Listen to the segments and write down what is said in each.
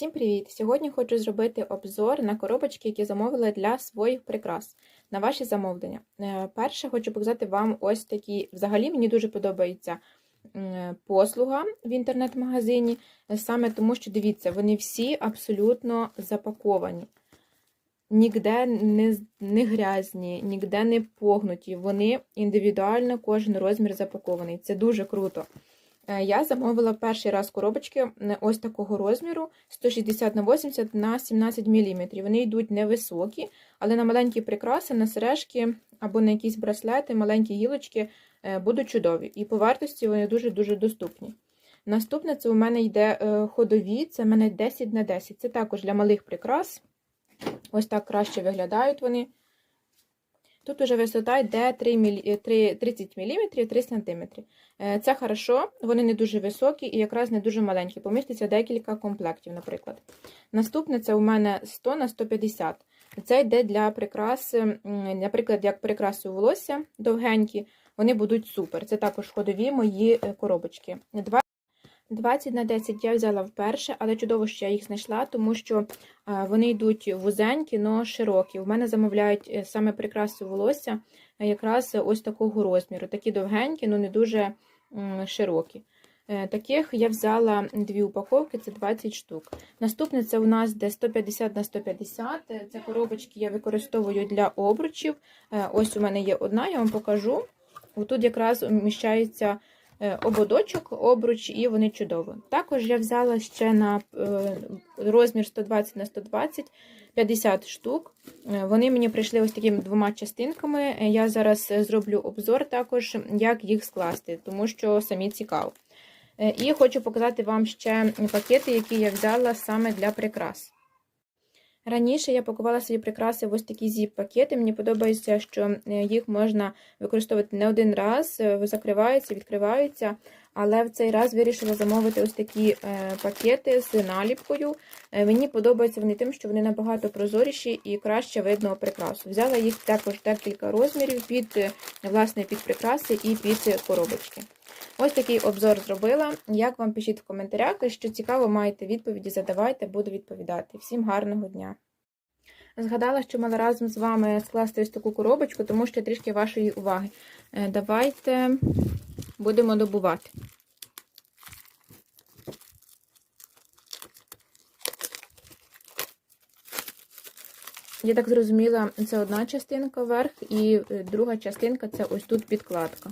Всім привіт! Сьогодні хочу зробити обзор на коробочки, які замовила для своїх прикрас на ваші замовлення. Е, Перше хочу показати вам ось такі. Взагалі мені дуже подобається послуга в інтернет-магазині, е, саме тому, що дивіться, вони всі абсолютно запаковані. Нігде не, не грязні, ніде не погнуті. Вони індивідуально, кожен розмір запакований. Це дуже круто. Е, Я замовила перший раз коробочки е, ось такого розміру 160 на 80 на 17 мм. Вони йдуть невисокі, але на маленькі прикраси, на сережки або на якісь браслети, маленькі гілочки е, будуть чудові. І по вартості вони дуже-дуже доступні. Наступне це у мене йде ходові, це у мене 10 на 10. Це також для малих прикрас. Ось так краще виглядають вони. Тут уже висота йде 3 мілі... 3... 30 мм 3 см. Це хорошо, вони не дуже високі і якраз не дуже маленькі. Поміститься декілька комплектів, наприклад. Наступне це у мене 100 на 150. Це йде для прикраси, наприклад, як прикраси у волосся довгенькі, вони будуть супер. Це також ходові мої е, коробочки. 20 на 10 я взяла вперше, але чудово, що я їх знайшла, тому що вони йдуть вузенькі, але широкі. У мене замовляють е, саме прикраси волосся, е, якраз ось такого розміру. Такі довгенькі, але не дуже широкі. Е, таких я взяла дві упаковки, це 20 штук. Наступне це у нас де 150 на 150. Це коробочки я використовую для обручів. Ось у мене є одна, я вам покажу. Тут якраз вміщається ободочок, обруч, і вони чудові. Також я взяла ще на розмір 120 на 120 50 штук. Вони мені прийшли ось такими двома частинками. Я зараз зроблю обзор також, як їх скласти, тому що самі цікаво. І хочу показати вам ще пакети, які я взяла саме для прикрас. Раніше я пакувала свої прикраси в ось такі зіп-пакети. Мені подобається, що їх можна використовувати не один раз, закриваються, відкриваються. Але в цей раз вирішила замовити ось такі пакети з наліпкою. Мені подобаються вони тим, що вони набагато прозоріші і краще видно прикрасу. Взяла їх також декілька розмірів під власне, під прикраси і під коробочки. Ось такий обзор зробила. Як вам пишіть в коментарях, що цікаво, маєте відповіді, задавайте, буду відповідати. Всім гарного дня! Згадала, що мала разом з вами скласти ось таку коробочку, тому що трішки вашої уваги. Давайте будемо добувати. Я так зрозуміла, це одна частинка вверх, і друга частинка це ось тут підкладка.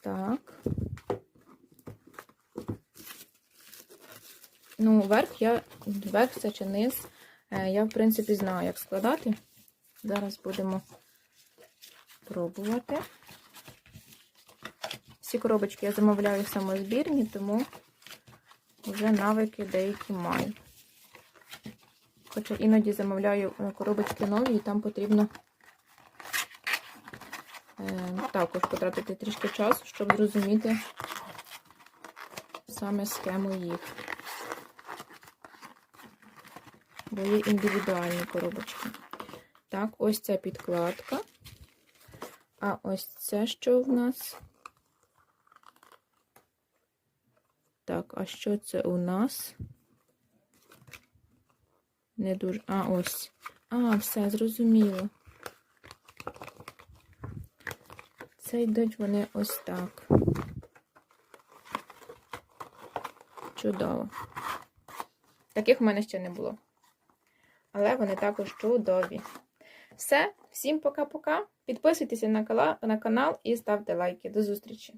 Так. Ну, верх я, верх це чи низ, я, в принципі, знаю, як складати. Зараз будемо пробувати. Всі коробочки я замовляю самозбірні, тому вже навики деякі маю. Хоча іноді замовляю коробочки нові, і там потрібно також потратити трішки часу, щоб зрозуміти саме схему їх. Бо є індивідуальні коробочки. Так, ось ця підкладка. А ось це що в нас? Так, а що це у нас? Не дуже. А, ось. А, все, зрозуміло. Це йдуть вони ось так. Чудово. Таких в мене ще не було. Але вони також чудові. Все, всім пока-пока. Підписуйтеся на канал і ставте лайки. До зустрічі!